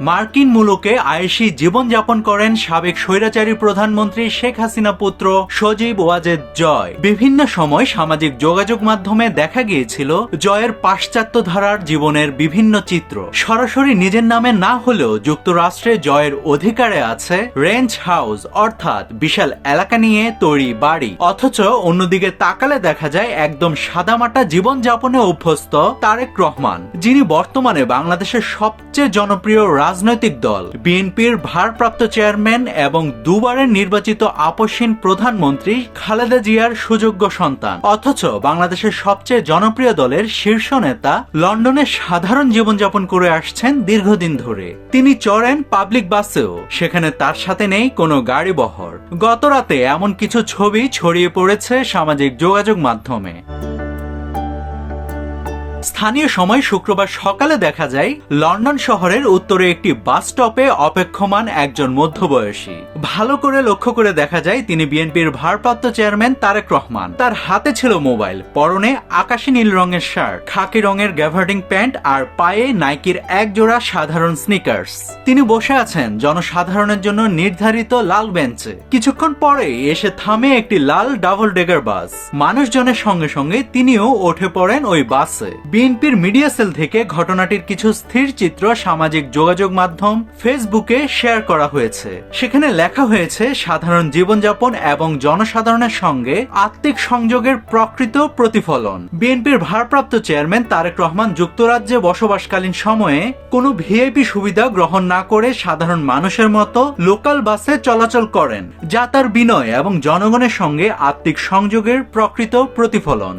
মার্কিন মুলুকে আয়েসি জীবনযাপন করেন সাবেক স্বৈরাচারী প্রধানমন্ত্রী শেখ হাসিনা পুত্র সজীব ওয়াজেদ জয়। বিভিন্ন সময় সামাজিক যোগাযোগ মাধ্যমে দেখা গিয়েছিল জয়ের পাশ্চাত্য ধারার জীবনের বিভিন্ন চিত্র। সরাসরি নিজের নামে না হলেও যুক্তরাষ্ট্রে জয়ের অধিকারে আছে রেঞ্চ হাউস, অর্থাৎ বিশাল এলাকা নিয়ে তৈরি বাড়ি। অথচ অন্যদিকে তাকালে দেখা যায় একদম সাদামাটা জীবনযাপনে অভ্যস্ত তারেক রহমান, যিনি বর্তমানে বাংলাদেশের সবচেয়ে জনপ্রিয় রাজনৈতিক দল। বিএনপির ভারপ্রাপ্ত চেয়ারম্যান এবং দুবারের নির্বাচিত আপসীন প্রধানমন্ত্রী খালেদা জিয়ার সুযোগ্য সন্তান। অথচ বাংলাদেশের সবচেয়ে জনপ্রিয় দলের শীর্ষ নেতা লন্ডনে সাধারণ জীবনযাপন করে আসছেন দীর্ঘদিন ধরে। তিনি চড়েন পাবলিক বাসেও, সেখানে তার সাথে নেই কোনো গাড়ি বহর। গত রাতে এমন কিছু ছবি ছড়িয়ে পড়েছে সামাজিক যোগাযোগ মাধ্যমে। স্থানীয় সময় শুক্রবার সকালে দেখা যায়, লন্ডন শহরের উত্তরে একটি বাস স্টপে অপেক্ষমান একজন মধ্যবয়সী। ভালো করে লক্ষ্য করে দেখা যায়, তিনি বিএনপির ভারপ্রাপ্ত চেয়ারম্যান তারেক রহমান। তার হাতে ছিল মোবাইল, পরনে আকাশী নীল রঙের শার্ট, খাকি রঙের গ্যাভার্ডিং প্যান্ট আর পায়ে নাইকির এক জোড়া সাধারণ স্নিকার্স তিনি বসে আছেন জনসাধারণের জন্য নির্ধারিত লাল বেঞ্চে। কিছুক্ষণ পরে এসে থামে একটি লাল ডাবল ডেগার বাস। মানুষজনের সঙ্গে সঙ্গে তিনিও উঠে পড়েন ওই বাসে। বিএনপির মিডিয়া সেল থেকে ঘটনাটির কিছু স্থির চিত্র সামাজিক যোগাযোগ মাধ্যম ফেসবুকে শেয়ার করা হয়েছে। সেখানে লেখা হয়েছে, সাধারণ জীবনযাপন এবং জনসাধারণের সঙ্গে আত্মিক সংযোগের প্রকৃত প্রতিফলন। বিএনপির ভারপ্রাপ্ত চেয়ারম্যান তারেক রহমান যুক্তরাজ্যে বসবাসকালীন সময়ে কোনো ভিআইপি সুবিধা গ্রহণ না করে সাধারণ মানুষের মতো লোকাল বাসে চলাচল করেন, যা তার বিনয় এবং জনগণের সঙ্গে আত্মিক সংযোগের প্রকৃত প্রতিফলন।